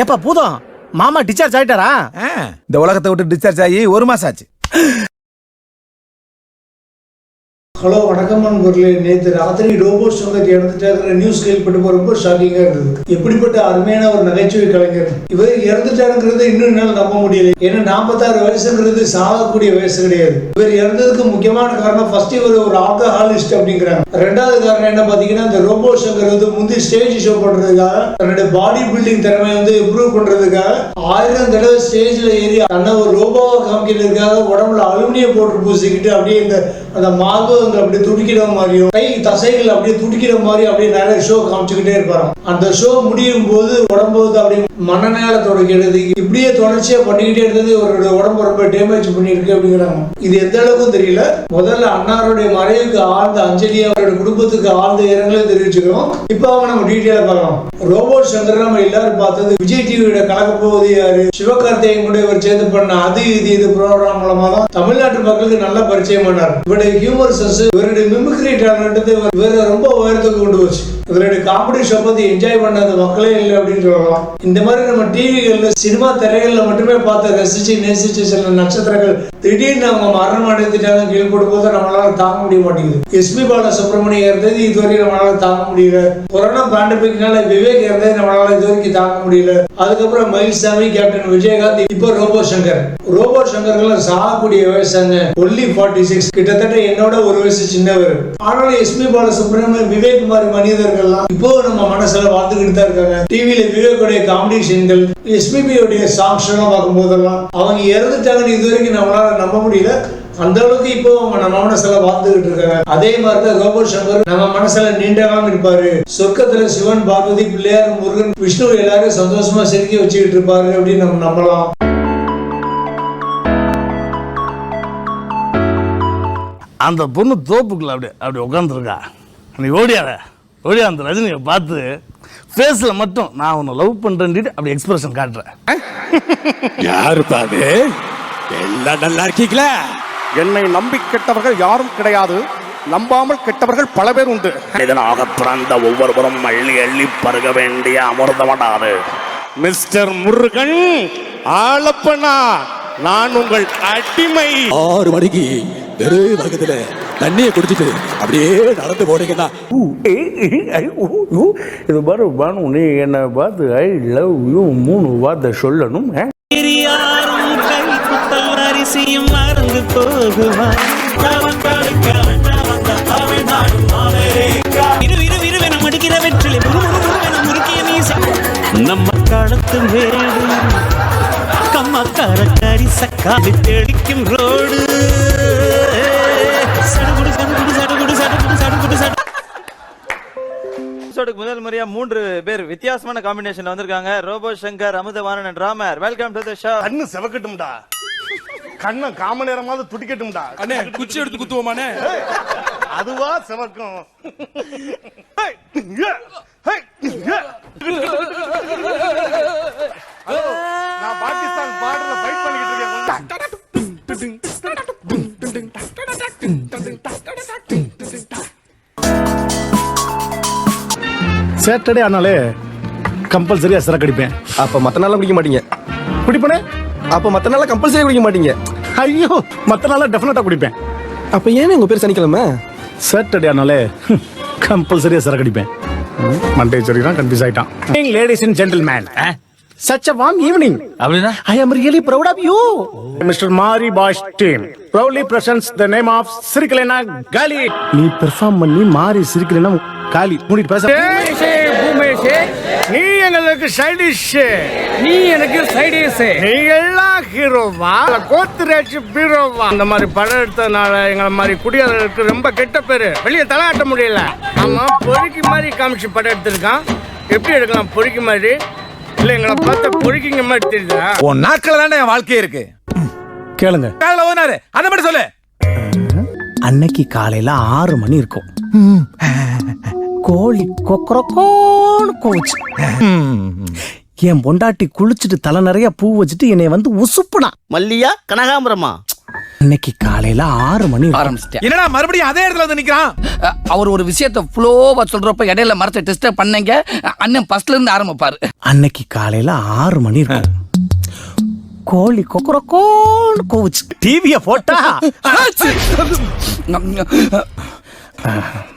எப்ப பூதம். மாமா டிஸ்சார்ஜ் ஆயிட்டாரா? ஆ, இந்த உலகத்தை விட்டு டிஸ்சார்ஜ் ஆகி ஒரு மாசம் ஆச்சு. ஹலோ வணக்கம் நண்பர்களே நேற்று ராத்திரி ரோபோட் சங்கர் இறந்துட்டாங்கிற நியூஸ் கேள்விப்பட்டு ரொம்ப ஷாக்கிங்காக இருந்தது. எப்படிப்பட்ட அருமையான ஒரு நகைச்சுவை கலைஞர். இவர் இறந்துட்டாருங்கிறது இன்னும் என்னால் நம்ப முடியல. ஏன்னா நாற்பத்தாறு வயசுங்கிறது சாகக்கூடிய வயசு கிடையாது. இவர் இறந்ததுக்கு முக்கியமான காரணம் ஃபர்ஸ்ட் இவர் ஒரு ஆல்கஹாலிஸ்ட் அப்படிங்கிறாங்க. ரெண்டாவது காரணம் என்ன பார்த்தீங்கன்னா இந்த ரோபோட் சங்கர் வந்து முந்தி ஸ்டேஜ் ஷோ பண்ணுறதுக்காக தன்னுடைய பாடி பில்டிங் திறமையை வந்து இம்ப்ரூவ் பண்ணுறதுக்காக ஆயிரம் தடவை ஸ்டேஜில் ஏறி தன்னை ஒரு ரோபோவை காமிக்கிறதுக்காக உடம்புல அலுமினியம் போட்டு பூசிக்கிட்டு அப்படியே இந்த அந்த மார்பகங்கள் அப்படியே துடிக்கிற மாதிரியும் கை தசைகள் அப்படியே துடிக்கிற மாதிரி அப்படியே நிறைய ஷோ காமிச்சுக்கிட்டே இருப்பாராம். அந்த ஷோ முடியும் போது உடம்பு வந்து அப்படியே மனநேல தொடக்கிறது இப்படியே தொடர்ச்சியா பண்ணிக்கிட்டே இருந்தது அவருடைய உடம்பு ரொம்ப டேமேஜ் பண்ணியிருக்கு அப்படிங்கிறாங்க. இது எந்த அளவுக்கும் தெரியல. முதல்ல அன்னாருடைய மறைவுக்கு ஆழ்ந்த அஞ்சலி அவருடைய குடும்பத்துக்கு ஆழ்ந்த இரங்கலை தெரிவிச்சுக்கிறோம். இப்போ அவங்க நம்ம டீட்டெயிலாக பார்க்கலாம். ரோபோட் சங்கர் நம்ம எல்லாரும் பார்த்தது விஜய் டிவியோட கலக்க போவது யாரு? சிவகார்த்திகேயன் கூட இவர் சேர்ந்து பண்ண அது இது இது ப்ரோக்ராம் மூலமா தான் தமிழ்நாட்டு மக்களுக்கு நல்ல பரிச்சயம் பண்ணார் இவருடைய ஹியூமர் சென்ஸ் இவருடைய மிமிக்ரி டேலண்ட் இவரை ரொம்ப உயரத்துக்கு கொண்டு போச்சு. இவருடைய காமெடி ஷோ பத்தி என்ஜாய் பண்ணாத மக்களே இல்லை அப்படின்னு சொல்லலாம். இந்த மாதிரி நம்ம டிவிகள்ல சினிமா திரைகள்ல மட்டுமே பார்த்து ரசிச்சு நேசிச்சு சில நட்சத்திரங்கள் திடீர்னு அவங்க மரணம் அடைந்துட்டாங்க கீழ்படும் போது நம்மளால தாங்க முடிய மாட்டேங்குது. எஸ்பி பாலசுப்ரமணியம் இருந்தது இதுவரைக்கும் நம்மளால தாங்க முடியல. கொரோனா பேண்டமிக்னால விவேக் இருந்தது நம்மளால இது வரைக்கும் தாங்க முடியல. அதுக்கப்புறம் மயில்சாமி கேப்டன் விஜயகாந்த் இப்போ ரோபோ சங்கர் ரோபோ சங்கர்கள் சாகக்கூடிய வயசாங்க ஒன்லி ஃபார்ட்டி சிக்ஸ் கிட்டத்தட்ட என்னோட ஒரு வயசு சின்னவர். ஆனாலும் எஸ்பி பாலசுப்ரமணியம் விவேக் மாதிரி மனிதர்கள்லாம் இப்போ நம்ம மனசுல வாழ்ந்துகிட்டு தான் இருக்காங்க. டிவியில விவேக்குடைய காம்படிஷன்கள் சீன்கள் உடைய சாங்ஸ் எல்லாம் பார்க்கும் போதெல்லாம் அவங்க இறந்துட்டாங்கன்னு இது வரைக்கும் நம்மளால நம்ப முடியல. அந்த அளவுக்கு இப்போ அவங்க நம்ம மனசுல வாழ்ந்துகிட்டு இருக்காங்க. அதே மாதிரிதான் தான் சங்கர் நம்ம மனசுல நீண்டகாம இருப்பாரு. சொர்க்கத்துல சிவன் பார்வதி பிள்ளையார் முருகன் விஷ்ணு எல்லாரும் சந்தோஷமா செதுக்கி வச்சுக்கிட்டு இருப்பாரு அப்படின்னு நம்ம நம்பலாம். அந்த பொண்ணு தோப்புக்குள்ள அப்படி அப்படி உட்காந்துருக்கா நீ ஓடியாத ஓடியா அந்த ரஜினியை பார்த்து ஃபேஸில் மட்டும் நான் உன்னை லவ் பண்ணுறேன்ட்டு அப்படி எக்ஸ்பிரஷன் காட்டுறேன் யாருப்பா அது? எல்லாம் நல்லா இருக்கீங்களா? என்னை நம்பி கெட்டவர்கள் யாரும் கிடையாது. நம்பாமல் கெட்டவர்கள் பல பேர் உண்டு. இதனாக பிறந்த ஒவ்வொருவரும் அள்ளி அள்ளி பருக வேண்டிய அமிர்தமடாது மிஸ்டர் முருகன் ஆளப்பனா நான் உங்கள் அடிமை. ஆறு மணிக்கு தெரு பக்கத்துல தண்ணியை குடிச்சிட்டு அப்படியே நடந்து போனீங்கன்னா இது பாரு பானு நீ என்னை பார்த்து ஐ லவ் யூ மூணு வார்த்தை சொல்லணும் அரிசியும் மறந்து போகுமா இரு இரு இருவென மடிக்கிற வெற்றிலை. முறுக்கிய மீசை. நம்ம காலத்து மேடு. கம்மக்கார கரி சக்காலி தெளிக்கும் ரோடு. எபிசோடுக்கு முதல் முறையா மூன்று பேர் வித்தியாசமான காம்பினேஷன்ல வந்திருக்காங்க Robo Shankar Amuthavanan and Ramar welcome to the show கண்ணு செவக்கட்டும்டா கண்ணை காம நேரமாவது துடிக்கட்டும்டா அண்ணே குச்சி எடுத்து குத்துவோமானே அதுவா செவக்கும் நான் பாகிஸ்தான் பார்டர்ல ஃபைட் பண்ணிக்கிட்டு இருக்கேன் சாட்டர்டே ஆனாலே கம்பல்சரியா சரக்கு அடிப்பேன் அப்ப மத்த நாள்லாம் குடிக்க மாட்டீங்க. குடிப்பனே? அப்ப மத்த நாள்லாம் கம்பல்சரி குடிக்க மாட்டீங்க. ஐயோ மத்த நாளா டெஃபினட்டா குடிப்பேன். அப்ப ஏன் உங்க பேர் சனிக்கிழமை? சாட்டர்டே ஆனாலே கம்பல்சரியா சரக்கு அடிப்பேன் மண்டே சரிதான் கன்ஃபியூஸ் ஆயிட்டான். Ladies and gentlemen Such a warm evening. அப்படின்னா? I am really proud of you. Mr. Mari Bosch team proudly presents the name of Sirikalena Gali. நீ பெர்ஃபார்ம் பண்ணி மாறி சிரிக்கலனா காலி மூடிட்டு பேச. நீ எங்களுக்கு சைடிஷ். நீ எனக்கு சைடிஷ். நீங்க எல்லாம் ஹீரோவா? கோத்துராட்சி பீரோவா? இந்த மாதிரி படம் எடுத்ததுனால எங்களை மாதிரி குடியாளர்களுக்கு ரொம்ப கெட்ட பேரு. வெளியே தலையாட்ட முடியல. ஆமா பொறுக்கி மாதிரி காமிச்சு படம் எடுத்திருக்கான். எப்படி எடுக்கலாம் பொறுக்கி மாதிரி? இல்ல எங்களை பார்த்தா பொறுக்கிங்க மாதிரி தெரியுதா உன் நாட்கள் தானே என் வாழ்க்கையே இருக்கு. கேளுங்க. காலைல ஓனாரு அதை மட்டும் சொல்லு. அன்னைக்கு காலையில ஆறு மணி இருக்கும். கோழி கொக்கரக்கோன்னு கோச்சு என் பொண்டாட்டி குளிச்சுட்டு தலை நிறைய பூ வச்சுட்டு என்னை வந்து உசுப்புனா. மல்லியா கனகாம்பரமா? இன்னைக்கு காலையில ஆறு மணி ஆரம்பிச்சிட்டேன் என்னடா மறுபடியும் அதே இடத்துல வந்து நிக்கிறான்? அவர் ஒரு விஷயத்த ஃப்ளோவா சொல்றப்ப இடையில மரத்தை டிஸ்டர்ப் பண்ணீங்க. அண்ணன் ஃபர்ஸ்ட்ல இருந்து ஆரம்பிப்பாரு. அன்னைக்கு காலையில ஆறு மணி இருக்கும் கோழி கொக்கரக்கோன்னு கோவிச்சு. டிவிய போட்டா?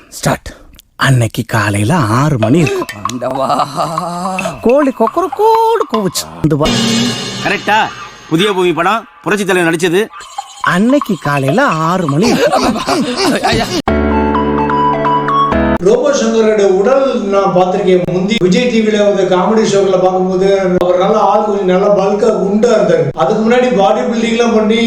ஸ்டார்ட் அன்னைக்கு காலையில ஆறு மணி இருக்கும். கோழி கொக்கரக்கோன்னு கோவிச்சு. அந்த வ- கரெக்டா புதிய பூமி படம் புரட்சி தலைவர் நடிச்சது. அன்னைக்கு காலையில ஆறு மணி. ரோபோ சங்கரோட உடல் நான் பார்த்திருக்கேன். முந்தி விஜய் டிவில வந்து காமெடி ஷோக்ல பார்க்கும்போது அவர் நல்ல ஆள் கொஞ்சம் நல்லா பல்கா குண்டா இருந்தாரு. அதுக்கு முன்னாடி பாடி பில்டிங் எல்லாம் பண்ணி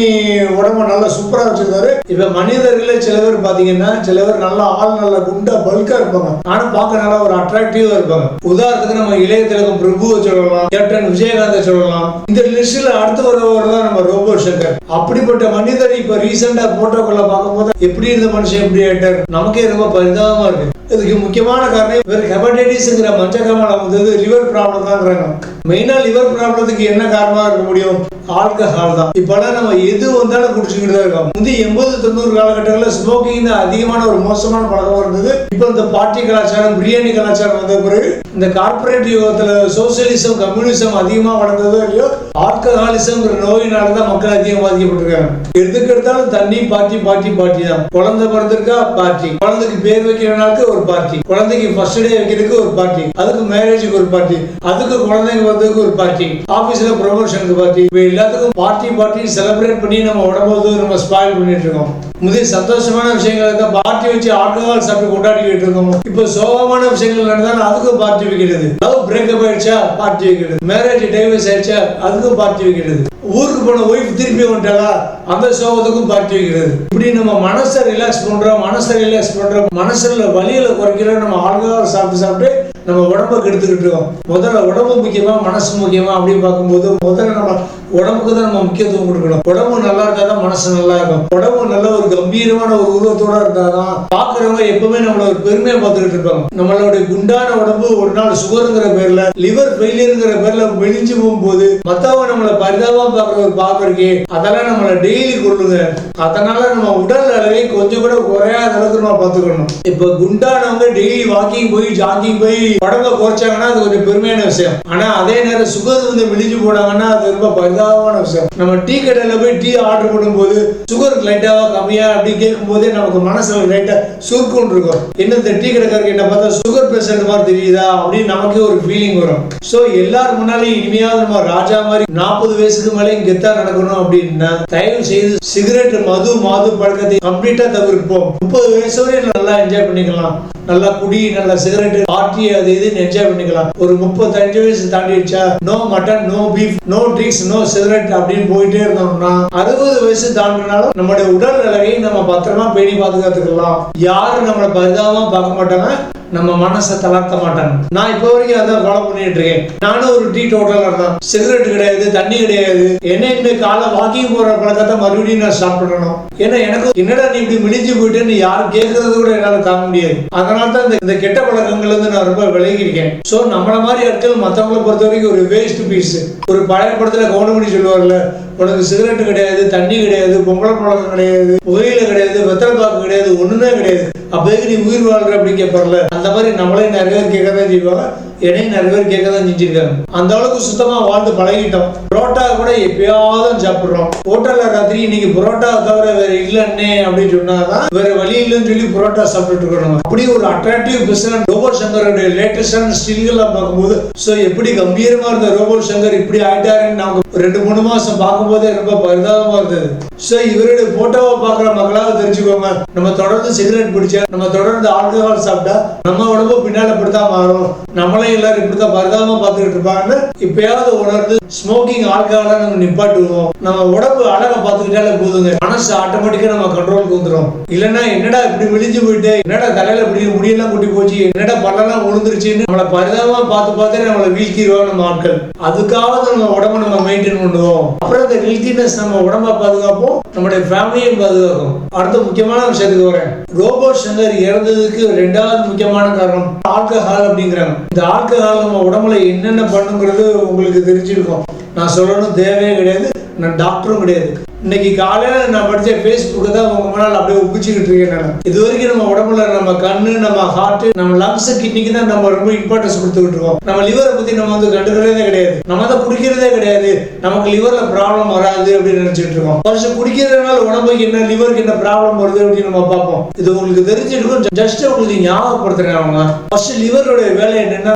உடம்ப நல்லா சூப்பரா வச்சிருந்தாரு. இப்ப மனிதர்கள சில பேர் பாத்தீங்கன்னா சில பேர் நல்லா ஆள் நல்லா குண்டா பல்கா இருப்பாங்க. ஆனா பார்க்க நல்லா ஒரு அட்ராக்டிவா இருப்பாங்க. உதாரணத்துக்கு நம்ம இளைய திலகம் பிரபுவை சொல்லலாம் கேப்டன் விஜயகாந்த சொல்லலாம். இந்த லிஸ்ட்ல அடுத்து வரவர் தான் நம்ம ரோபோ சங்கர். அப்படிப்பட்ட மனிதர் இப்ப ரீசெண்டா போட்டோக்களை பார்க்கும்போது எப்படி இருந்த மனுஷன் எப்படி ஆயிட்டார்? நமக்கே ரொம்ப பரிதாபமா இருக்கு. இதுக்கு முக்கியமான காரணம் இவர் ஹெபடைட்டிஸ்ங்கிற மஞ்சக்காமல வந்தது லிவர் ப்ராப்ளம் தான்ங்கிறாங்க. மெயினா லிவர் ப்ராப்ளத்துக்கு என்ன காரணமா இருக்க முடியும்? ஆல்கஹால் தான். இப்பெல்லாம் நம்ம எது வந்தாலும் குடிச்சுக்கிட்டு தான் இருக்கோம். முந்தி எண்பது தொண்ணூறு காலகட்டங்களில் ஸ்மோக்கிங் தான் அதிகமான ஒரு மோசமான பழக்கம் இருந்தது. இப்போ இந்த பார்ட்டி கலாச்சாரம் பிரியாணி கலாச்சாரம் வந்த பிறகு இந்த கார்ப்பரேட் யுகத்துல சோசியலிசம் கம்யூனிசம் அதிகமா வளர்ந்ததோ இல்லையோ ஆல்கஹாலிசம்ங்கிற நோயினால தான் மக்கள் அதிகம் பாதிக்கப்பட்டிருக்காங்க. எதுக்கு எடுத்தாலும் தண்ணி பாட்டி பாட்டி பார்ட்டி தான். குழந்தை பிறந்திருக்கா? பார்ட்டி குழந்தைக்கு பேர் வைக்கிறனாக்கு ஒரு பார்ட்டி குழந்தைக்கு ஃபர்ஸ்ட் டே வைக்கிறதுக்கு ஒரு பார்ட்டி அதுக்கு மேரேஜுக்கு ஒரு பார்ட்டி அதுக்கு குழந்தைங்க வந்ததுக்கு ஒரு பார்ட்டி ஆபீஸ்ல ப்ரொமோஷனுக்கு பார்ட்டி இப்போ எல்லாத்துக்கும் பார்ட்டி பார்ட்டி செலிப்ரேட் பண்ணி நம்ம உடம்பு நம்ம ஸ்பாயில் பண்ணிட்டு இருக்கோம். முதல் சந்தோஷமான விஷயங்கள் இருந்தால் பார்ட்டி வச்சு ஆல்கஹால் சாப்பிட்டு கொண்டாடிக்கிட்டு இருக்கோம் இப்போ சோகமான விஷயங்கள் நடந்தாலும் அதுக்கும் பார்ட்டி வைக்கிறது. லவ் பிரேக்கப் ஆயிடுச்சா? பார்ட்டி வைக்கிறது. மேரேஜ் டைவர்ஸ் ஆயிடுச்சா? அதுக்கும் பார்ட்டி வைக்கிறது. ஊருக்கு போன ஒய்ஃப் திரும்பி வந்துட்டாளா? அந்த சோகத்துக்கும் பார்ட்டி வைக்கிறது. இப்படி நம்ம மனசை ரிலாக்ஸ் பண்றோம் மனசை ரிலாக்ஸ் பண்றோம் மனசுல வலியில குறைக்கிறோம் நம்ம ஆல்கஹால் சாப்பிட்டு சாப்பிட்டு நம்ம உடம்ப கெடுத்துக்கிட்டு இருக்கோம். முதல்ல உடம்பு முக்கியமா மனசு முக்கியமா அப்படின்னு பார்க்கும்போது முதல்ல நம்ம உடம்புக்கு தான் நம்ம முக்கியத்துவம் கொடுக்கணும். உடம்பு நல்லா இருந்தா தான் மனசு நல்லா இருக்கும். உடம்பு நல்ல ஒரு கம்பீரமான ஒரு உருவத்தோட இருந்தாதான் பாக்குறவங்க எப்பவுமே நம்மள ஒரு பெருமையை பார்த்துக்கிட்டு இருப்பாங்க. நம்மளுடைய குண்டான உடம்பு ஒரு நாள் சுகருங்கிற பேர்ல லிவர் ஃபெயிலியருங்கிற பேர்ல மெலிஞ்சு போகும்போது மத்தவங்க நம்மள பரிதாபம் பாக்குற ஒரு பாக்குறக்கே அதெல்லாம் நம்மள டெய்லி கொள்ளுங்க. அதனால நம்ம உடல் அளவை கொஞ்சம் கூட குறையாத அளவுக்கு நம்ம பார்த்துக்கணும். இப்ப குண்டானவங்க டெய்லி வாக்கிங் போய் ஜாக்கிங் போய் உடம்ப குறைச்சாங்கன்னா அது கொஞ்சம் பெருமையான விஷயம். ஆனா அதே நேரம் சுகர் வந்து மெலிஞ்சு போனாங்கன்னா அது ரொம்ப பரிதாபமான விஷயம் நம்ம டீ கடையில் போய் டீ ஆர்டர் பண்ணும்போது சுகர் லைட்டாவா கம்மியா அப்படின்னு கேட்கும் போதே நமக்கு மனசு லைட்டா சுருக்குன்னு இருக்கும். என்ன இந்த டீ கடைக்காரருக்கு என்ன பார்த்தா சுகர் பேஷண்ட் மாதிரி தெரியுதா அப்படின்னு நமக்கே ஒரு ஃபீலிங் வரும். சோ எல்லார் முன்னாலையும் இனிமையாவது நம்ம ராஜா மாதிரி நாற்பது வயசுக்கு மேலேயும் கெத்தா நடக்கணும் அப்படின்னா தயவு செய்து சிகரெட் மது மாது பழக்கத்தை கம்ப்ளீட்டா தவிர்ப்போம். முப்பது வயசு வரை நல்லா என்ஜாய் பண்ணிக்கலாம். நல்லா குடி நல்லா சிகரெட் பார்ட்டி அது இதுன்னு என்ஜாய் பண்ணிக்கலாம். ஒரு முப்பத்தஞ்சு வயசு தாண்டிடுச்சா? No mutton no beef no drinks no cigarette அப்படின்னு போயிட்டே இருந்தோம்னா அறுபது வயசு தாண்டினாலும் நம்மளுடைய உடல் நிலையை நம்ம பத்திரமா பேணி பாதுகாத்துக்கலாம் யாரும் நம்மளை பரிதாபமா பார்க்க மாட்டாங்க. நம்ம மனசை தளர்த்த மாட்டாங்க. நான் இப்போ வரைக்கும் அதான் ஃபாலோ பண்ணிட்டு இருக்கேன். நானும் ஒரு டீ டோட்டலர் தான். சிகரெட் கிடையாது தண்ணி கிடையாது. என்ன இன்னும் காலை வாக்கிங் போற பழக்கத்தை மறுபடியும் நான் ஸ்டார்ட் பண்ணணும். ஏன்னா எனக்கு என்னடா நீ இப்படி மிடிஞ்சு போயிட்டேன்னு யாரும் கேட்கறது கூட என்னால தாங்க முடியாது. அதனால தான் இந்த- இந்த கெட்ட பழக்கங்கள் இருந்து நான் ரொம்ப விலகிருக்கேன் ஸோ நம்மள மாதிரி ஆட்கள் மற்றவங்களை பொறுத்த வரைக்கும் ஒரு வேஸ்ட் பீஸ் ஒரு பழைய படத்துல கவுனமணி சொல்லுவார்ல உனக்கு சிகரெட் கிடையாது தண்ணி கிடையாது பொம்பளை பழக்கம் கிடையாது புகையில கிடையாது வெத்தலை பாக்கு கிடையாது ஒண்ணுமே கிடையாது. அப்போதைக்கு நீ உயிர் வாழ்ற அப்படின்னு கேட்பார்ல அந்த மாதிரி நம்மளே நிறைய பேர் கேட்க தான் செய்வாங்க. என்னையும் நிறைய பேர் கேட்க தான் செஞ்சிருக்காங்க. அந்த அளவுக்கு சுத்தமா வாழ்ந்து பழகிட்டோம். புரோட்டா கூட எப்பயாவது சாப்பிடுறோம். ஹோட்டல்ல ராத்திரி இன்னைக்கு புரோட்டா தவிர வேற இல்லன்னே அப்படின்னு சொன்னாதான் வேற வழி இல்லைன்னு சொல்லி புரோட்டா சாப்பிட்டுட்டு இருக்கணும் அப்படி ஒரு அட்ராக்டிவ் பிசினஸ் ரோபோ சங்கருடைய லேட்டஸ்டான ஸ்டில்கள்லாம் பார்க்கும்போது ஸோ எப்படி கம்பீரமா இருந்த ரோபோ சங்கர் இப்படி ஆயிட்டாருன்னு நமக்கு ரெண்டு மூணு மாசம் பார்க்கும்போதே ரொம்ப பரிதாபமா இருந்தது. ஸோ இவருடைய போட்டோவை பார்க்குற மக்களாக தெரிஞ்சுக்கோங்க. நம்ம தொடர்ந்து சிகரெட் பிடிச்சா நம்ம தொடர்ந்து ஆல்கஹால் சாப்பிட்டா நம்ம உடம்பு பின்னால இப்படித்தான் மாறும். நம்மளே எல்லாரும் இப்படிதான் பரிதாபமா பார்த்துக்கிட்டு இருப்பாங்கன்னு இப்பயாவது உணர்ந்து ஸ்மோக்கிங் ஆல்கஹாலை நம்ம நிப்பாட்டுவோம். நம்ம உடம்பு அழகை பார்த்துக்கிட்டாலே போதுங்க. மனசு ஆட்டோமேட்டிக்கா நம்ம கண்ட்ரோலுக்கு வந்துடும் இல்லைன்னா என்னடா இப்படி விழிஞ்சு போயிட்டு என்னடா தலையில இப்படி முடியெல்லாம் கூட்டி போச்சு என்னடா பல்லெல்லாம் விழுந்துருச்சுன்னு நம்மளை பரிதாபமா பார்த்து பார்த்தே நம்மளை வீழ்த்திடுவாங்க நம்ம ஆட்கள். அதுக்காவது நம்ம உடம்ப நம்ம மெயின்டைன் பண்ணுவோம். அப்புறம் இந்த ஹெல்த்தினஸ் நம்ம உடம்ப பாதுகாப்போம் நம்முடைய ஃபேமிலியும் பாதுகாக்கும். அடுத்த முக்கியமான விஷயத்துக்கு வரேன். ரோபோ சங்கர் இறந்ததுக்கு ரெண்டாவது முக்கியமான காரணம் ஆல்கஹால் அப்படிங்கிறாங்க. இந்த ஆல்கஹால் நம்ம உடம்புல என்னென்ன பண்ணுங்கிறது உங்களுக்கு தெரிஞ்சிருக்கும். நான் சொல்லணும் தேவையே கிடையாது நான் டாக்டரும் கிடையாது. இன்னைக்கு காலையில் நான் படித்த ஃபேஸ்புக்கை தான் உங்கள் முன்னால் அப்படியே உப்பிச்சுக்கிட்டு இருக்கேன் நான். இது வரைக்கும் நம்ம உடம்புல நம்ம கண்ணு நம்ம ஹார்ட் நம்ம லங்ஸ் கிட்னிக்கு தான் நம்ம ரொம்ப இம்பார்ட்டன்ஸ் கொடுத்துக்கிட்டு இருக்கோம். நம்ம லிவரை பற்றி நம்ம வந்து கண்டுக்கிறதே கிடையாது. நம்ம தான் குடிக்கிறதே கிடையாது. நமக்கு லிவரில் ப்ராப்ளம் வராது அப்படின்னு நினச்சிட்டு இருக்கோம். ஃபர்ஸ்ட் குடிக்கிறதுனால உடம்புக்கு என்ன லிவருக்கு என்ன ப்ராப்ளம் வருது அப்படின்னு நம்ம பார்ப்போம். இது உங்களுக்கு தெரிஞ்சிருக்கும். ஜஸ்ட் உங்களுக்கு ஞாபகப்படுத்துறேன் அவங்க ஃபர்ஸ்ட் லிவருடைய வேலை என்னன்னா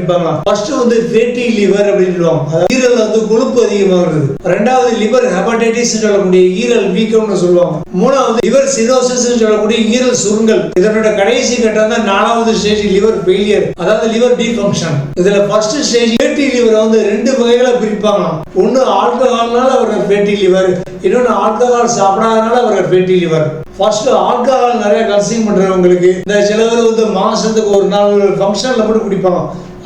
வகைகளா ஃபர்ஸ்ட் வந்து ஃபேட்டி லிவர் அப்படின்னு சொல்லுவாங்க. அதாவது வந்து கொழுப்பு அதிகமாகிறது ரெண்டாவது லிவர் ஹெபடைட்டிஸ் சொல்லக்கூடிய ஈரல் வீக்கம்னு சொல்லுவாங்க. மூணாவது லிவர் சிரோசிஸ் சொல்லக்கூடிய ஈரல் சுருங்கல். இதனோட கடைசி கட்டம் தான் நாலாவது ஸ்டேஜ் லிவர் ஃபெயிலியர் அதாவது லிவர் டீஃபங்க்ஷன் இதுல ஃபர்ஸ்ட் ஸ்டேஜ் ஃபேட்டி லிவர் வந்து ரெண்டு வகையில பிரிப்பாங்க ஒன்னு ஆல்கஹால்னால அவர்கள் ஃபேட்டி லிவர் இன்னொன்னு ஆல்கஹால் சாப்பிடாதனால அவர்கள் ஃபேட்டி லிவர் ஃபர்ஸ்ட் ஆல்கஹால் நிறைய கன்சியூம் பண்றவங்களுக்கு இந்த சில வந்து மாசத்துக்கு ஒரு நாள் ஃபங்க்ஷன்ல மட்டும் குடிப்பாங்க.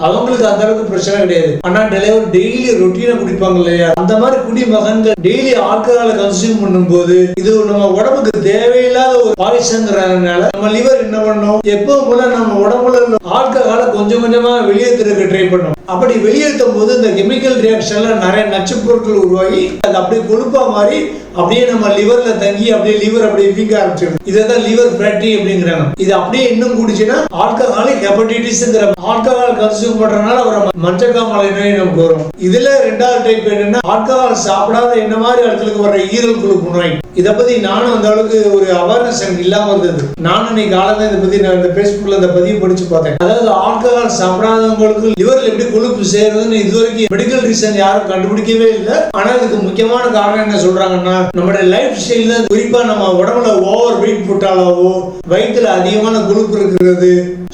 அவங்களுக்கு அந்த அளவுக்கு பிரச்சனை கிடையாது. ஆனா டெலிவரி டெய்லி ரொட்டீனா குடிப்பாங்க இல்லையா? அந்த மாதிரி குடிமகன்கள் டெய்லி ஆல்கஹாலை கன்சியூம் பண்ணும்போது இது நம்ம உடம்புக்கு தேவையில்லாத ஒரு பாய்சங்கிறதுனால நம்ம லிவர் என்ன பண்ணும்? எப்பவும் போல நம்ம உடம்புல ஆல்கஹாலை கொஞ்சம் கொஞ்சமா வெளியேற்றுறதுக்கு ட்ரை பண்ணும். அப்படி வெளியேற்றும் போது இந்த கெமிக்கல் ரியாக்ஷன்ல நிறைய நச்சு பொருட்கள் உருவாகி அது அப்படி கொழுப்பா மாறி அப்படியே நம்ம லிவர்ல தங்கி அப்படியே லிவர் அப்படியே வீக்க ஆரம்பிச்சிடும் இதை தான் லிவர் ஃபேட்டி அப்படிங்கிறாங்க. இது அப்படியே இன்னும் கூடிச்சுன்னா ஆல்கஹாலிக் ஹெப்படைட்டிஸ்ங்கிற ஆல்கஹால் கன்சியூம் பண்றதுனால வர மஞ்சக்காமலை நோய் நமக்கு வரும். இதுல ரெண்டாவது டைப் என்னன்னா ஆல்கஹால் சாப்பிடாத என்ன மாதிரி இடத்துக்கு வர ஈரல் குழுப்பு நோய் இதை பத்தி நானும் அந்த அளவுக்கு ஒரு அவேர்னஸ் எனக்கு இல்லாம இருந்தது. நானும் இன்னைக்கு காலையில இதை பத்தி நான் இந்த ஃபேஸ்புக்ல இந்த பதிவு படிச்சு பார்த்தேன். அதாவது ஆல்கஹால் சாப்பிடாதவங்களுக்கு லிவர்ல எப்படி கொழுப்பு சேருதுன்னு இது வரைக்கும் மெடிக்கல் ரீசன் யாரும் கண்டுபிடிக்கவே இல்லை. ஆனா இதுக்கு முக்கியமான காரணம் என்ன சொல்றாங்கன்னா நம்மளுடைய லைஃப் ஸ்டைல் தான் குறிப்பா நம்ம உடம்புல ஓவர் வெயிட் போட்டாலோ வயிற்றுல அதிகமான குழுப்பு இருக்கிறது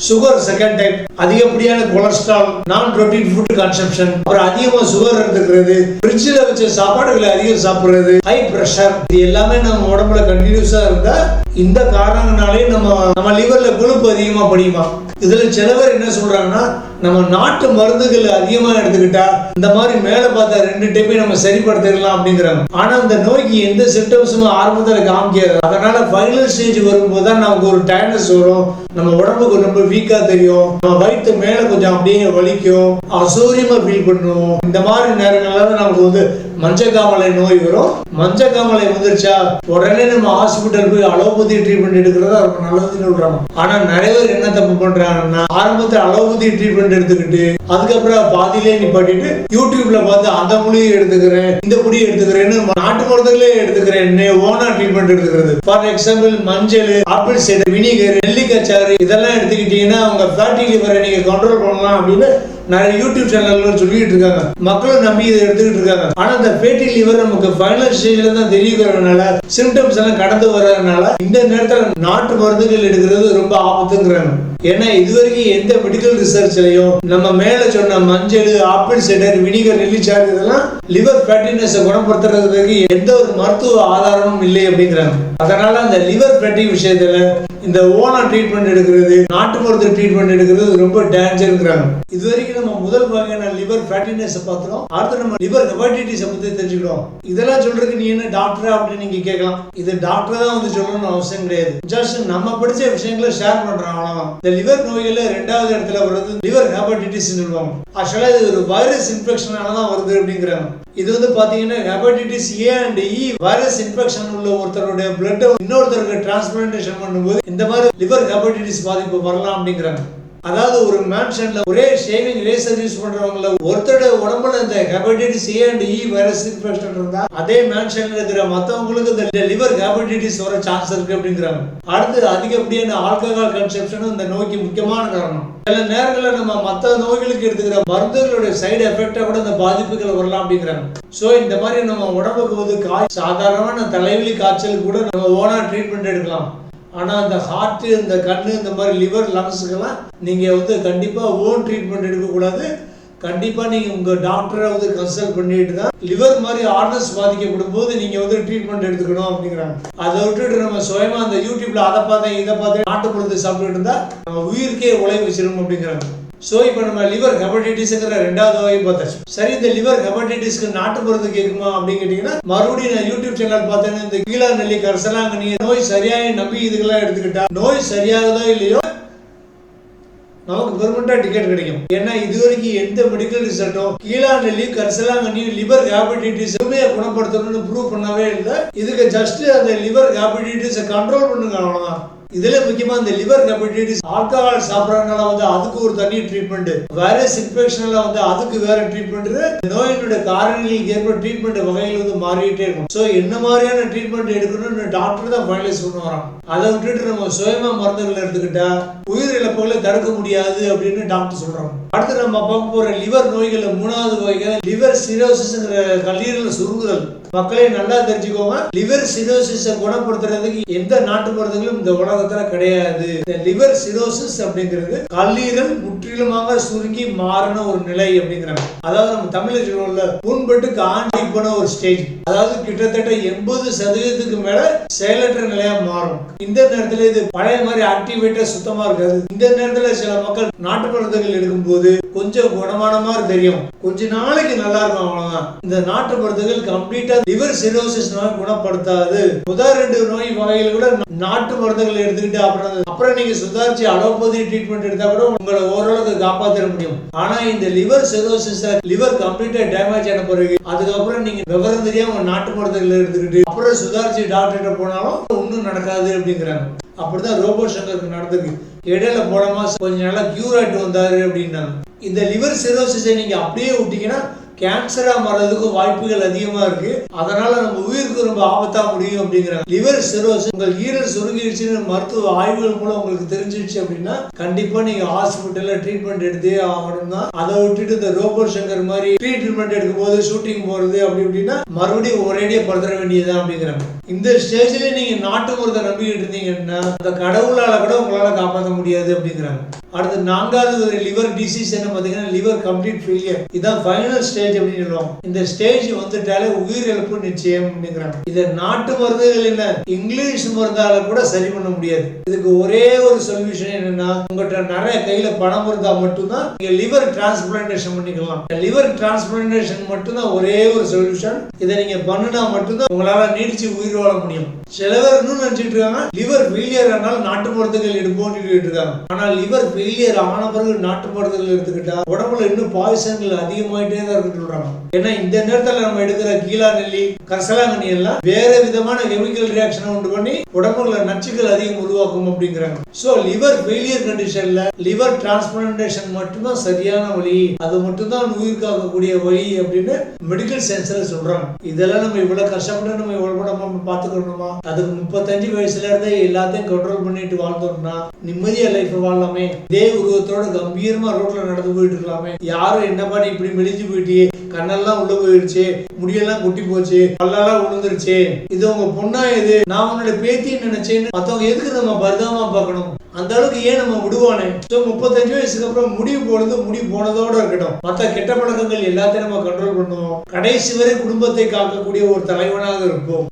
சுகர் செகண்ட் டைப் அதிகப்படியான கொலஸ்ட்ரால் நான் புரோட்டீன் ஃபுட் கன்சம்ஷன் அப்புறம் அதிகமா சுகர் எடுத்துக்கிறது ஃப்ரிட்ஜில் வச்ச சாப்பாடுகளை அதிகம் சாப்பிடுறது ஹை ப்ரெஷர் இது எல்லாமே நம்ம உடம்புல கண்டினியூஸா இருந்தா இந்த காரணங்களாலே நம்ம நம்ம லிவர்ல கொழுப்பு அதிகமா படியுமா? இதில் சில பேர் என்ன சொல்கிறாங்கன்னா நம்ம நாட்டு மருந்துகள் அதிகமாக எடுத்துக்கிட்டா இந்த மாதிரி மேலே பார்த்தா ரெண்டு டைப்பையும் நம்ம சரிப்படுத்திடலாம் அப்படிங்கிறாங்க. ஆனால் இந்த நோய்க்கு எந்த சிம்டம்ஸும் ஆரம்பத்தில் காமிக்காது. அதனால ஃபைனல் ஸ்டேஜ் வரும்போது தான் நமக்கு ஒரு டயர்னஸ் வரும். நம்ம உடம்புக்கு ரொம்ப வீக்காக தெரியும். நம்ம வயிற்று மேலே கொஞ்சம் அப்படியே வலிக்கும். அசௌரியமாக ஃபீல் பண்ணுவோம். இந்த மாதிரி நேரங்கள்ல நமக்கு வந்து மஞ்சக்காமலை நோய் வரும். மஞ்சக்காமலை வந்துருச்சா? உடனே நம்ம ஹாஸ்பிட்டல் போய் அலோபதி ட்ரீட்மெண்ட் எடுக்கிறதா ரொம்ப நல்லதுன்னு சொல்றாங்க. ஆனா நிறைய பேர் என்ன தப்பு பண்றாங்கன்னா ஆரம்பத்தில் அலோபதி ட்ரீட்மெண்ட் எடுத்துக்கிட்டு அதுக்கப்புறம் பாதியிலே நிப்பாட்டிட்டு யூடியூப்ல பார்த்து அந்த மொழியை எடுத்துக்கிறேன் இந்த பொடி எடுத்துக்கிறேன்னு நாட்டு மருந்துகளே எடுத்துக்கிறேன் ஓனா ட்ரீட்மெண்ட் எடுத்துக்கிறது. ஃபார் எக்ஸாம்பிள் மஞ்சள் ஆப்பிள் சைடு வினிகர் நெல்லிக்காய் சாறு இதெல்லாம் எடுத்துக்கிட்டீங்கன்னா உங்க ஃபேட்டி லிவரை நீங்க கண்ட்ரோல் பண்ணலாம் அப்படின்னு நிறைய யூடியூப் சேனல்கள் சொல்லிட்டு இருக்காங்க. மக்களும் நம்பி இதை எடுத்துக்கிட்டு இருக்காங்க. ஆனா இந்த ஃபேட்டி லிவர் நமக்கு ஃபைனல் ஸ்டேஜில் தான் தெரியுறதுனால சிம்டம்ஸ் எல்லாம் கடந்து வர்றதுனால இந்த நேரத்துல நாட்டு மருந்துகள் எடுக்கிறது ரொம்ப ஆபத்துங்கிறாங்க. ஏன்னா இதுவரைக்கும் எந்த மெடிக்கல் ரிசர்ச்லயும் நம்ம மேல சொன்ன மஞ்சள் ஆப்பிள் சிடர் வினிகர் நெல்லிச்சாறு இதெல்லாம் லிவர் ஃபேட்டினஸ் குணப்படுத்துறதுக்கு எந்த ஒரு மருத்துவ ஆதாரமும் இல்லை அப்படிங்கிறாங்க. அதனால அந்த லிவர் ஃபேட்டி விஷயத்துல இந்த ஓனா ட்ரீட்மெண்ட் எடுக்கிறது நாட்டு மருந்து ட்ரீட்மெண்ட் எடுக்கிறது ரொம்ப டேஞ்சருங்கிறாங்க இது வரைக்கும் நம்ம முதல் வகையான லிவர் ஃபேட்டினஸ் பார்த்தோம் அடுத்து நம்ம லிவர் ஹெபடைட்டிஸ் பத்தி தெரிஞ்சுக்கிறோம் இதெல்லாம் சொல்றதுக்கு நீ என்ன டாக்டரா அப்படின்னு நீங்க கேட்கலாம். இது டாக்டர் தான் வந்து சொல்லணும்னு அவசியம் கிடையாது. ஜஸ்ட் நம்ம படிச்ச விஷயங்களை ஷேர் பண்றோம் அவ்வளவுதான். இந்த லிவர் நோயில் ரெண்டாவது இடத்துல வர்றது லிவர் ஹெபடைட்டிஸ் சொல்லுவாங்க. ஆக்சுவலா இது ஒரு வைரஸ் இன்ஃபெக்ஷனால தான் வருது அப்படிங்கிறாங்க. இது வந்து பாத்தீங்கன்னா hepatitis A and E virus infection உள்ள ஒருத்தருடைய பிளட்டை இன்னொருத்தருக்கு டிரான்ஸ்பிளான்டேஷன் பண்ணும்போது இந்த மாதிரி லிவர் ஹெபடைட்டிஸ் பாதிப்பு வரலாம் அப்படிங்கிறாங்க. அதாவது ஒரு மேன்ஷன்ல ஒரே ஷேவிங் ரேசர் யூஸ் பண்றவங்கள ஒருத்தரோட உடம்புல இந்த hepatitis A and E virus infection இருந்தா அதே மேன்ஷன்ல இருக்கிற மத்தவங்களுக்கு இந்த லிவர் ஹெபடைட்டிஸ் வர சான்ஸ் இருக்கு அப்படிங்கிறாங்க. அடுத்து அதிகப்படியான ஆல்கஹால் கன்செப்ஷனும் இந்த நோய்க்கு முக்கியமான காரணம். சில நேரங்களில் நம்ம மற்ற நோய்களுக்கு எடுத்துக்கிற மருந்துகளுடைய சைடு எஃபெக்டா கூட இந்த பாதிப்புகள் வரலாம் அப்படிங்கிறாங்க. ஸோ இந்த மாதிரி நம்ம உடம்புக்கு வந்து காய் சாதாரணமான தலைவலி காய்ச்சல் கூட நம்ம ஓனாக ட்ரீட்மெண்ட் எடுக்கலாம். ஆனால் இந்த ஹார்ட்டு இந்த கண் இந்த மாதிரி லிவர் லங்ஸுக்கெல்லாம் நீங்கள் வந்து கண்டிப்பாக ஓன் ட்ரீட்மெண்ட் எடுக்கக்கூடாது. கண்டிப்பாக நீங்கள் உங்கள் டாக்டரை வந்து கன்சல்ட் பண்ணிட்டு தான் லிவர் மாதிரி ஆர்னஸ் பாதிக்கப்படும் போது நீங்கள் வந்து ட்ரீட்மெண்ட் எடுத்துக்கணும் அப்படிங்கிறாங்க. அதை விட்டுட்டு நம்ம சுயமாக அந்த யூடியூப்பில் அதை பார்த்தேன் இதை பார்த்தேன் நாட்டு பொழுது சாப்பிட்டுட்டு இருந்தால் நம்ம உயிருக்கே உழை வச்சிரும் அப்படிங்கிறாங்க. ஸோ இப்போ நம்ம லிவர் ஹெபடைட்டிஸ்ங்கிற ரெண்டாவது வகை பார்த்தாச்சு. சரி இந்த லிவர் ஹெபடைட்டிஸ்க்கு நாட்டு மருந்து கேட்குமா அப்படின்னு கேட்டிங்கன்னா மறுபடியும் நான் யூடியூப் சேனல் பார்த்தேன்னா இந்த கீழா நெல்லி கரசலாங்கண்ணி நோய் சரியாக நம்பி இதுக்கெல்லாம் எடுத்துக்கிட்டா நோய் சரியாகுதோ இல்லையோ நமக்கு பெர்மனண்டா டிக்கெட் கிடைக்கும். ஏன்னா இது வரைக்கும் எந்த மெடிக்கல் ரிசல்ட்டும் கீழாநெல்லி கரிசலாங்கண்ணியும் லிவர் ஹேபடைட்டிஸ் எதுவுமே குணப்படுத்தணும்னு ப்ரூவ் பண்ணவே இல்லை. இதுக்கு ஜஸ்ட் அந்த லிவர் ஹேபடைட்டிஸை கண்ட்ரோல் பண்ணுங்க அவ்வளோதான் இதுல முக்கியமா இந்த லிவர் ஹெப்படைட்டிஸ் ஆல்கஹால் சாப்பிடறதுனால வந்து அதுக்கு ஒரு தனி ட்ரீட்மெண்ட் வைரஸ் இன்ஃபெக்ஷன்ல வந்து அதுக்கு வேற ட்ரீட்மெண்ட் நோயினுடைய காரணங்களுக்கு ஏற்ப ட்ரீட்மெண்ட் வகைகள் வந்து மாறிட்டே இருக்கும். ஸோ என்ன மாதிரியான ட்ரீட்மெண்ட் எடுக்கணும்னு டாக்டர் தான் ஃபைனலைஸ் பண்ண வராங்க. அதை விட்டுட்டு நம்ம சுயமா மருந்துகள் எடுத்துக்கிட்டா உயிரிழப்புகளை தடுக்க முடியாது அப்படின்னு டாக்டர் சொல்றாங்க. அடுத்து நம்ம பார்க்க போற லிவர் நோய்கள் மூணாவது வகை லிவர் சிரோசிஸ்ங்கிற கல்லீரல் சுருங்குதல். மக்களே நல்லா தெரிஞ்சுக்கோங்க. லிவர் சிரோசிஸை குணப்படுத்துறதுக்கு எந்த நாட்டு மருந்துகளும் இந்த உலகத்துல கிடையாது. இந்த லிவர் சிரோசிஸ் அப்படிங்கிறது கல்லீரல் முற்றிலுமாக சுருங்கி மாறின ஒரு நிலை அப்படிங்கிறாங்க. அதாவது நம்ம தமிழ்ல சொல்லுவோம்ல புண்பட்டு காண்டி போன ஒரு ஸ்டேஜ் அதாவது கிட்டத்தட்ட எண்பது சதவீதத்துக்கு மேல செயலற்ற நிலையா மாறும். இந்த நேரத்துல இது பழைய மாதிரி ஆக்டிவேட்டா சுத்தமா இருக்காது. இந்த நேரத்துல சில மக்கள் நாட்டு மருந்துகள் எடுக்கும்போது கொஞ்சம் குணமான மாதிரி தெரியும். கொஞ்ச நாளைக்கு நல்லா இருக்கும் அவ்வளவுதான். இந்த நாட்டு மருந்துகள் கம்ப்ளீட்டா லிவர் சிரோசிஸ் நோய் குணப்படுத்தாது. முதல் ரெண்டு நோய் வகையில் கூட நாட்டு மருந்துகள் எடுத்துக்கிட்டு அப்புறம் அப்புறம் நீங்க சுதாரிச்சு அலோபதி ட்ரீட்மெண்ட் எடுத்தா கூட உங்களை ஓரளவுக்கு காப்பாத்திட முடியும். ஆனா இந்த liver cirrhosis liver completely damage ஆன பிறகு அதுக்கப்புறம் நீங்க விவரம் தெரியாம நாட்டு மருந்துகள் எடுத்துக்கிட்டு அப்புறம் சுதாரிச்சு டாக்டர்கிட்ட போனாலும் ஒன்றும் நடக்காது அப்படிங்கிறாங்க. அப்படிதான் ரோபோ சங்கருக்கு நடந்திருக்கு. இடையில போன மாசம் கொஞ்ச நாளா கியூர் ஆகிட்டு வந்தாரு அப்படின்னாங்க. இந்த லிவர் சிரோசிஸை நீங்க அப்படியே விட்டீங்கன்னா கேன்சரா மாறதுக்கு வாய்ப்புகள் அதிகமா இருக்கு. அதனால நம்ம உயிருக்கு ரொம்ப ஆபத்தா முடியும் அப்படிங்கிறாங்க. லிவர் சிரோசிஸ் உங்கள் ஈரல் சுருங்கிடுச்சுன்னு மருத்துவ ஆய்வுகள் மூலம் உங்களுக்கு தெரிஞ்சிடுச்சு அப்படின்னா கண்டிப்பா நீங்க ஹாஸ்பிட்டல்ல ட்ரீட்மெண்ட் எடுத்தே ஆகணும் தான். அதை விட்டுட்டு இந்த ரோபோ சங்கர் மாதிரி ட்ரீட்மெண்ட் எடுக்கும் போது ஷூட்டிங் போறது அப்படி இப்படின்னா மறுபடியும் ஒரேடியா படுத்துற வேண்டியதுதான் அப்படிங்கிறாங்க. இந்த ஸ்டேஜில் நீங்கள் நாட்டு மருந்தை நம்பிக்கிட்டு இருந்தீங்கன்னா அந்த கடவுளால் கூட உங்களால் காப்பாற்ற முடியாது அப்படிங்கிறாங்க. அடுத்து நான்காவது ஒரு லிவர் டிசீஸ் என்ன பார்த்தீங்கன்னா லிவர் கம்ப்ளீட் ஃபெயிலியர் இதான் ஃபைனல் ஸ்டேஜ் அப்படின்னு சொல்லுவாங்க. இந்த ஸ்டேஜ் வந்துட்டாலே உயிரிழப்பு நிச்சயம் அப்படிங்கிறாங்க. இதை நாட்டு மருந்துகள் என்ன? இங்கிலீஷ் மருந்தால கூட சரி பண்ண முடியாது. இதுக்கு ஒரே ஒரு சொல்யூஷன் என்னன்னா உங்கள்கிட்ட நிறைய கையில பணம் இருந்தா மட்டும்தான் நீங்க லிவர் டிரான்ஸ்பிளான்டேஷன் பண்ணிக்கலாம். லிவர் டிரான்ஸ்பிளான்டேஷன் மட்டும்தான் ஒரே ஒரு சொல்யூஷன் இதை நீங்க பண்ணினா மட்டும்தான் உங்களால நீடிச்சு உயிர் வாழ முடியும். சிலவர் இன்னும் நினைச்சிட்டு இருக்காங்க லிவர் ஃபெயிலியர் ஆனால் நாட்டு மருந்துகள் எடுப்போம் சொல்லிட்டு இருக்காங்க. ஆனா லிவர் ஃபெயிலியர் ஆன பிறகு நாட்டு மருந்துகள் எடுத்துக்கிட்டா உடம்புல இன்னும் பாய்சன்கள் அதிகமாயிட்டே தான் இருக்குன்னு சொல்றாங்க. ஏன்னா இந்த நேரத்துல நம்ம எடுக்கிற கீழா நெல்லி கரசலாங்கண்ணி எல்லாம் வேற விதமான கெமிக்கல் ரியாக்ஷனை உண்டு பண்ணி உடம்புல நச்சுக்கள் அதிகம் உருவாக்கும் அப்படிங்கிறாங்க. சோ லிவர் ஃபெயிலியர் கண்டிஷன்ல லிவர் டிரான்ஸ்பிளான்டேஷன் மட்டும்தான் சரியான வழி. அது மட்டும்தான் உயிர் காக்கக்கூடிய வழி அப்படின்னு மெடிக்கல் சயின்ஸ்ல சொல்றாங்க. இதெல்லாம் நம்ம இவ்வளவு கஷ்டப்பட்டு நம்ம இவ்வளவு பார்த்துக்கணுமா? அதுக்கு முப்பத்தஞ்சு வயசுல இருந்தே எல்லாத்தையும் கண்ட்ரோல் பண்ணிட்டு வாழ்ந்தோம்னா நிம்மதியா லைஃப் வாழலாமே. இதே உருவத்தோட கம்பீரமா ரோட்ல நடந்து போயிட்டு இருக்கலாமே. யாரும் என்ன பண்ணி இப்படி மெலிஞ்சு போயிட்டியே கண்ணெல்லாம் உள்ள போயிடுச்சு முடியெல்லாம் குட்டி போச்சு பல்லெல்லாம் விழுந்துருச்சு இது உங்க பொண்ணா இது நான் உன்னோட பேத்தின்னு நினைச்சேன்னு மத்தவங்க எதுக்கு நம்ம பரிதாபமா பார்க்கணும்? அந்த அளவுக்கு ஏன் நம்ம விடுவானே? ஸோ முப்பத்தஞ்சு வயசுக்கு அப்புறம் முடிவு போனது முடிவு போனதோட இருக்கட்டும். மற்ற கெட்ட பழக்கங்கள் எல்லாத்தையும் நம்ம கண்ட்ரோல் பண்ணுவோம். கடைசி வரை குடும்பத்தை காக்கக்கூடிய ஒரு தலைவனாக இருப்போம்.